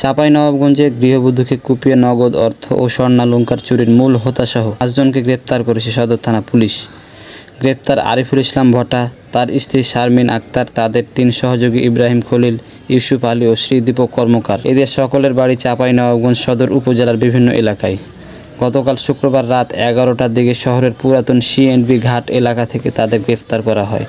চাঁপাইনবাবগঞ্জে গৃহবধূকে কুপিয়ে নগদ অর্থ ও স্বর্ণালঙ্কার চুরির মূল হোতাসহ পাঁচজনকে গ্রেপ্তার করেছে সদর থানা পুলিশ। গ্রেপ্তার আরিফুল ইসলাম ভটা তার স্ত্রী শারমিন আক্তার, তাদের তিন সহযোগী ইব্রাহিম খলিল, ইউসুফ আলী ও শ্রীদীপক কর্মকার। এদের সকলের বাড়ি চাপাই নবাবগঞ্জ সদর উপজেলার বিভিন্ন এলাকায়। গতকাল শুক্রবার রাত এগারোটার দিকে শহরের পুরাতন সিএনবি ঘাট এলাকা থেকে তাদের গ্রেফতার করা হয়।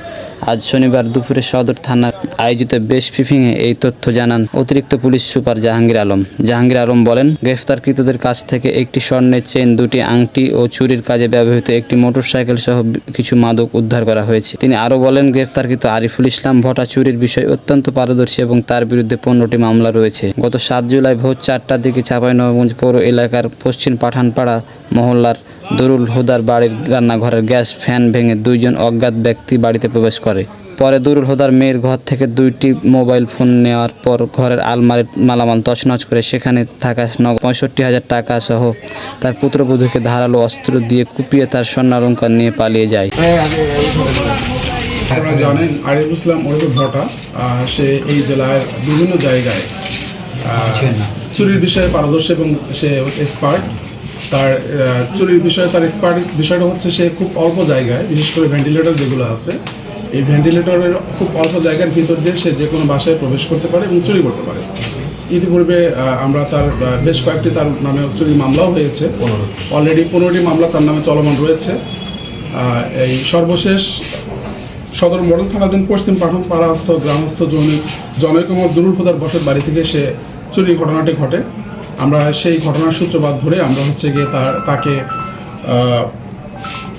আজ শনিবার দুপুরে সদর থানা আয়োজিত বেশ ব্রিফিংয়ে এই তথ্য জানান অতিরিক্ত পুলিশ সুপার জাহাঙ্গীর আলম। জাহাঙ্গীর আলম বলেন, গ্রেফতারকৃতদের কাছ থেকে একটি স্বর্ণের চেন দুটি আংটি ও চুরির কাজে ব্যবহৃত একটি মোটরসাইকেল সহ কিছু মাদক উদ্ধার করা হয়েছে। তিনি আরও বলেন, গ্রেফতারকৃত আরিফুল ইসলাম ভটা চুরির বিষয়ে অত্যন্ত পারদর্শী এবং তার বিরুদ্ধে পনেরোটি মামলা রয়েছে। গত সাত জুলাই ভোর চারটার দিকে চাঁপাইনবাবগঞ্জ পৌর এলাকার পশ্চিম পাঠানপাড়া মহল্লার দরুল হুদার বাড়ির রান্নাঘরের গ্যাস ফ্যান ভেঙে দুইজন অজ্ঞাত ব্যক্তি বাড়িতে প্রবেশ করে। পরে। দুরুল হুদার মেয়ের ঘর থেকে দুইটি মোবাইল ফোন নেওয়ার পর ঘরের আলমারির মালামাল তছনছ করে সেখানে থাকা নগদ পঁয়ষট্টি হাজার টাকা সহ তার পুত্রবধূকে ধারালো অস্ত্র দিয়ে কুপিয়ে তার স্বর্ণালঙ্কার নিয়ে পালিয়ে যায়। আপনারা জানেন আরিফ ইসলাম ওরফে ভটা সে এই জেলার বিভিন্ন জায়গায় চুরির বিষয়ে পারদর্শী এবং সে এক্সপার্ট তার চুরির বিষয়ে তার এক্সপার্টিস বিষয়টা হচ্ছে সে খুব অল্প জায়গায় বিশেষ করে ভেন্টিলেটর যেগুলো আছে এই ভেন্টিলেটরের খুব অল্প জায়গার ভিতর দিয়ে সে যে কোনো বাসায় প্রবেশ করতে পারে এবং চুরি করতে পারে। ইতিপূর্বে আমরা তার বেশ কয়েকটি তার নামে চুরি মামলাও হয়েছে। অলরেডি পনেরোটি মামলা তার নামে চলমান রয়েছে। এই সর্বশেষ সদর মডেল থানাধীন পশ্চিম পাঠন পাড়াস্থ গ্রামস্থ জনৈক জনৈক কুমার দুরুল হুদার বসত বাড়ি থেকে সে চুরি ঘটনাটি ঘটে। আমরা সেই ঘটনার সূত্রপাত ধরে আমরা হচ্ছে গিয়ে তার তাকে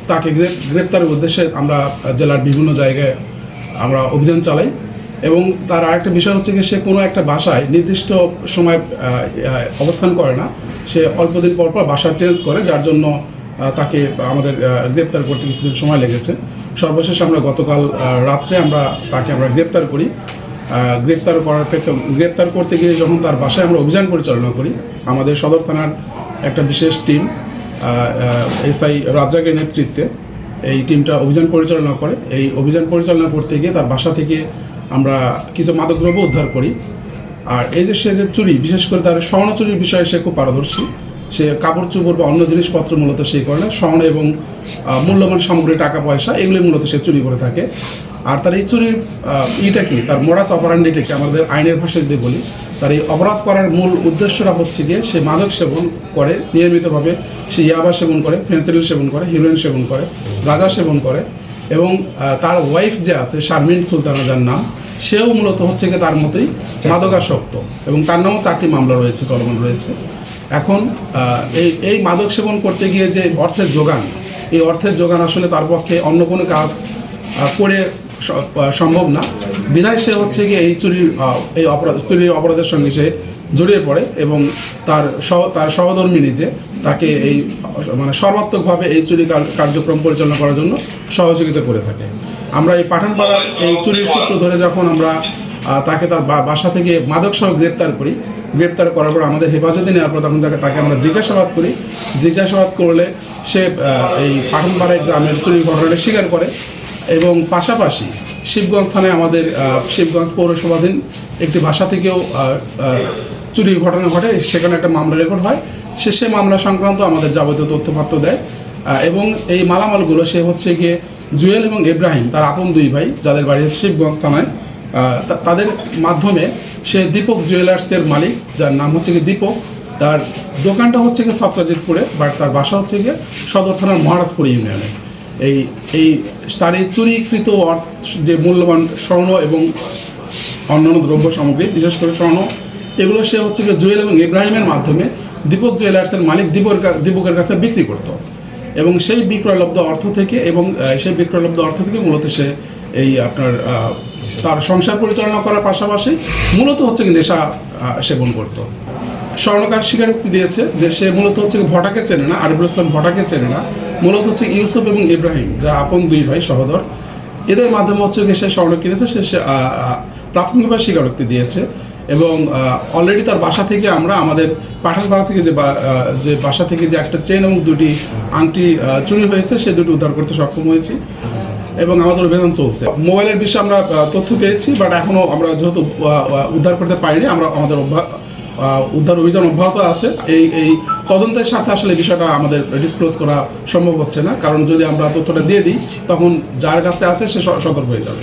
তাকে গ্রেপ- গ্রেপ্তারের উদ্দেশ্যে আমরা জেলার বিভিন্ন জায়গায় আমরা অভিযান চালাই এবং তার আরেকটা বিষয় হচ্ছে গিয়ে সে কোনো একটা বাসায় নির্দিষ্ট সময় অবস্থান করে না। সে অল্পদিন পর পর বাসা চেঞ্জ করে, যার জন্য তাকে আমাদের গ্রেপ্তার করতে কিছুদিন সময় লেগেছে। সর্বশেষ আমরা গতকাল রাত্রে আমরা তাকে আমরা গ্রেপ্তার করি। গ্রেপ্তার করার গ্রেপ্তার করতে গিয়ে যখন তার বাসায় আমরা অভিযান পরিচালনা করি, আমাদের সদর থানার একটা বিশেষ টিম এসআই রাজ্জাকের নেতৃত্বে এই টিমটা অভিযান পরিচালনা করে। এই অভিযান পরিচালনা করতে গিয়ে তার বাসা থেকে আমরা কিছু মাদকদ্রব্য উদ্ধার করি। আর এই যে সে যে চুরি, বিশেষ করে তার স্বর্ণ চুরির বিষয়ে সে খুব পারদর্শী। সে কাপড় চোপড় বা অন্য জিনিসপত্র মূলত সেই করে না। স্বর্ণ এবং মূল্যবান সামগ্রী, টাকা, পয়সা, এগুলি মূলত সে চুরি করে থাকে। আর তার এই চুরির ইটা কি? তার মোরাস কি? আমাদের আইনের ভাষায় যদি বলি, তার এই অপরাধ করার মূল উদ্দেশ্যটা হচ্ছে গিয়ে সে মাদক সেবন করে, নিয়মিতভাবে সে ইয়াবা সেবন করে ফেন্সিডিল সেবন করে হিরোইন সেবন করে, গাঁজা সেবন করে এবং তার ওয়াইফ যে আছে, শারমিন সুলতানা যার নাম, সেও মূলত হচ্ছে গিয়ে তার মতোই মাদকাসক্ত এবং তার নামও চারটি মামলা রয়েছে চলমান রয়েছে। এখন এই এই মাদক সেবন করতে গিয়ে যে অর্থের যোগান, এই অর্থের যোগান আসলে তার পক্ষে অন্য কোনো কাজ করে সম্ভব না। বিধায় সে হচ্ছে গিয়ে এই চুরির এই অপরাধ, চুরির অপরাধের সঙ্গে সে জড়িয়ে পড়ে এবং তার তার সহধর্মী নিজে তাকে এই মানে সর্বাত্মকভাবে এই চুরি কার্যক্রম পরিচালনা করার জন্য সহযোগিতা করে থাকে। আমরা এই পাঠানপাড়ার এই চুরির সূত্র ধরে যখন আমরা তাকে তার বাসা থেকে মাদক সহ গ্রেপ্তার করি গ্রেপ্তার করার পর আমাদের হেফাজতে নেওয়ার পর তখন তাকে তাকে আমরা জিজ্ঞাসাবাদ করি। জিজ্ঞাসাবাদ করলে সে এই পাঠানপাড়ায় গ্রামের চুরির ঘটনাটা স্বীকার করে এবং পাশাপাশি শিবগঞ্জ থানায় আমাদের শিবগঞ্জ পৌরসভাধীন একটি বাসা থেকেও চুরির ঘটনা ঘটে। সেখানে একটা মামলা রেকর্ড হয়। সে সে মামলা সংক্রান্ত আমাদের যাবতীয় তথ্যপত্র দেয়। এবং এই মালামালগুলো সে হচ্ছে গিয়ে জুয়েল এবং ইব্রাহিম তার আপন দুই ভাই, যাদের বাড়ি শিবগঞ্জ থানায়। তাদের মাধ্যমে সে দীপক জুয়েলার্সের মালিক, যার নাম হচ্ছে গিয়ে দীপক। তার দোকানটা হচ্ছে গিয়ে সত্রাজিৎপুরে বাট তার বাসা হচ্ছে গিয়ে সদর থানার মহারাজপুর ইউনিয়নে। এই এই, তার এই চুরিকৃত যে মূল্যবান স্বর্ণ এবং অন্যান্য দ্রব্য সামগ্রী, বিশেষ করে স্বর্ণ, এগুলো সে হচ্ছে গিয়ে জুয়েল এবং ইব্রাহিমের মাধ্যমে দীপক জুয়েলার্সের মালিক দীপকের কা- দীপকের কাছে বিক্রি করতো। এবং সেই বিক্রয়লব্ধ অর্থ থেকে এবং সেই বিক্রয়লব্ধ অর্থ থেকে মূলত সে এই আপনার তার সংসার পরিচালনা করার পাশাপাশি মূলত হচ্ছে নেশা সেবন করতো। স্বর্ণকার স্বীকারোক্তি দিয়েছে যে সে মূলত হচ্ছে ভটাকে চেনে না, আরিফুল ইসলাম ভটাকে চেনে না। মূলত হচ্ছে ইউসুফ এবং ইব্রাহিম, যারা আপন দুই ভাই, সহোদর, এদের মাধ্যমে হচ্ছে কি সে স্বর্ণ কিনেছে, সে প্রাথমিকভাবে স্বীকারোক্তি দিয়েছে। এবং অলরেডি তার বাসা থেকে আমরা আমাদের পাঠানপাড়া থেকে যে যে বাসা থেকে যে একটা চেন এবং দুটি আংটি চুরি হয়েছে, সে দুটি উদ্ধার করতে সক্ষম হয়েছি। এবং আমাদের অভিযান চলছে। মোবাইলের বিষয়ে আমরা তথ্য পেয়েছি বাট এখনও আমরা যেহেতু উদ্ধার করতে পারিনি, আমরা আমাদের উদ্ধার অভিযান অব্যাহত আছে। এই এই তদন্তের সাথে আসলে বিষয়টা আমাদের ডিসক্লোজ করা সম্ভব হচ্ছে না, কারণ যদি আমরা তথ্যটা দিয়ে দিই, তখন যার কাছে আছে সে, সতর্ক হয়ে যাবে।